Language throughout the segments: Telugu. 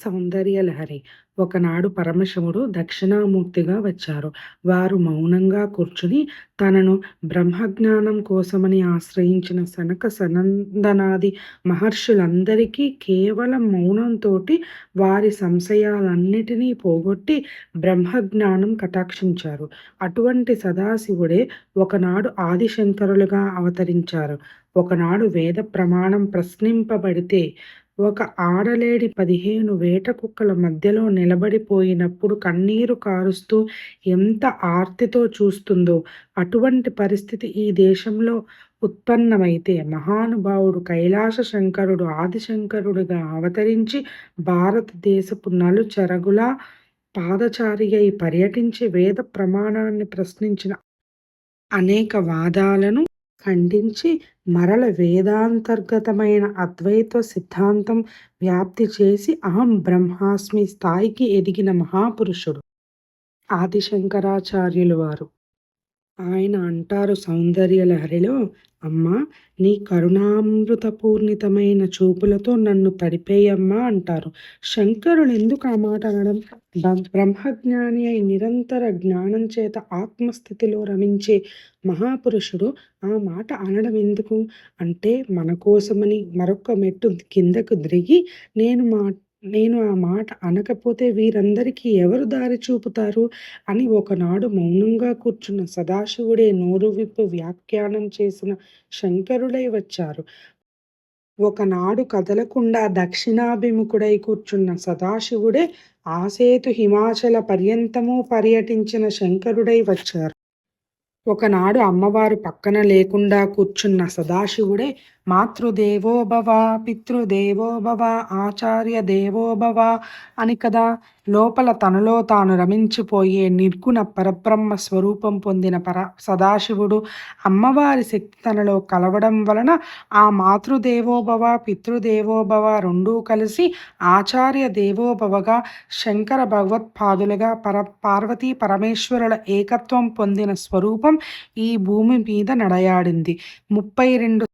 సౌందర్యలహరి ఒకనాడు పరమశివుడు దక్షిణామూర్తిగా వచ్చారు. వారు మౌనంగా కూర్చుని తనను బ్రహ్మజ్ఞానం కోసమని ఆశ్రయించిన సనక సనందనాది మహర్షులందరికీ కేవలం మౌనంతోటి వారి సంశయాలన్నిటినీ పోగొట్టి బ్రహ్మజ్ఞానం కటాక్షించారు. అటువంటి సదాశివుడే ఒకనాడు ఆదిశంకరులుగా అవతరించారు. ఒకనాడు వేద ప్రమాణం ప్రశ్నింపబడితే ఒక ఆడలేడి పదిహేను వేట కుక్కల మధ్యలో నిలబడిపోయినప్పుడు కన్నీరు కారుస్తూ ఎంత ఆర్తితో చూస్తుందో. అటువంటి పరిస్థితి ఈ దేశంలో ఉత్పన్నమైతే మహానుభావుడు కైలాస శంకరుడు ఆదిశంకరుడుగా అవతరించి భారతదేశపు నలుచెరగులా పాదచారి అయి పర్యటించి వేద ప్రమాణాన్ని ప్రశ్నించిన అనేక వాదాలను ఖండించి మరల వేదాంతర్గతమైన అద్వైత సిద్ధాంతం వ్యాప్తి చేసి అహం బ్రహ్మాస్మి స్థాయికి ఎదిగిన మహాపురుషుడు ఆదిశంకరాచార్యులు వారు. ఆయన అంటారు సౌందర్యలహరిలో అమ్మా! నీ కరుణామృతపూర్ణితమైన చూపులతో నన్ను తడిపేయమ్మా అంటారు. శంకరులు ఎందుకు ఆ మాట అనడం? బ్రహ్మజ్ఞాని అయి నిరంతర జ్ఞానం చేత ఆత్మస్థితిలో రమించే మహాపురుషుడు ఆ మాట అనడం ఎందుకు? అంటే మన కోసమని మరొక మెట్టు కిందకు దిగి నేను మా నేను ఆ మాట అనకపోతే వీరందరికీ ఎవరు దారి చూపుతారు? అని ఒకనాడు మౌనంగా కూర్చున్న సదాశివుడే నోరు విప్పు వ్యాఖ్యానం చేసిన శంకరులై వచ్చారు. ఒకనాడు కదలకుండా దక్షిణాభిముఖుడై కూర్చున్న సదాశివుడే ఆసేతు హిమాచల పర్యంతము పర్యటించిన శంకరుడై వచ్చారు. ఒకనాడు అమ్మవారు పక్కన లేకుండా కూర్చున్న సదాశివుడే మాతృదేవోభవ పితృదేవోభవ ఆచార్య దేవోభవ అని కదా లోపల తనలో తాను రమించిపోయే నిర్గుణ పరబ్రహ్మ స్వరూపం పొందిన పర సదాశివుడు అమ్మవారి శక్తి తనలో కలవడం వలన ఆ మాతృదేవోభవ పితృదేవోభవ రెండూ కలిసి ఆచార్య దేవోభవగా శంకర భగవత్పాదులుగా పర పార్వతీ పరమేశ్వరుల ఏకత్వం పొందిన స్వరూపం ఈ భూమి మీద నడయాడింది. ముప్పై రెండు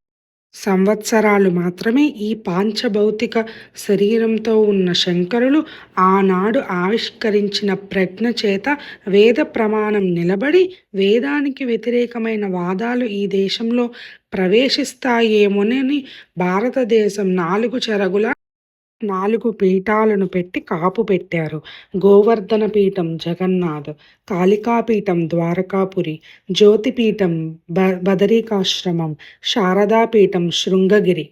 సంవత్సరాలు మాత్రమే ఈ పాంచభౌతిక శరీరంతో ఉన్న శంకరులు ఆనాడు ఆవిష్కరించిన ప్రజ్ఞ చేత వేద ప్రమాణం నిలబడి వేదానికి వ్యతిరేకమైన వాదాలు ఈ దేశంలో ప్రవేశిస్తాయేమోనని భారతదేశం నాలుగు చెరగుల నాలుగు పీఠాలను పెట్టి కాపు పెట్టారు. గోవర్ధన పీఠం జగన్నాథ్, కాళికాపీఠం ద్వారకాపురి, జ్యోతిపీఠం బ బదరికాశ్రమం, శారదాపీఠం శృంగగిరి.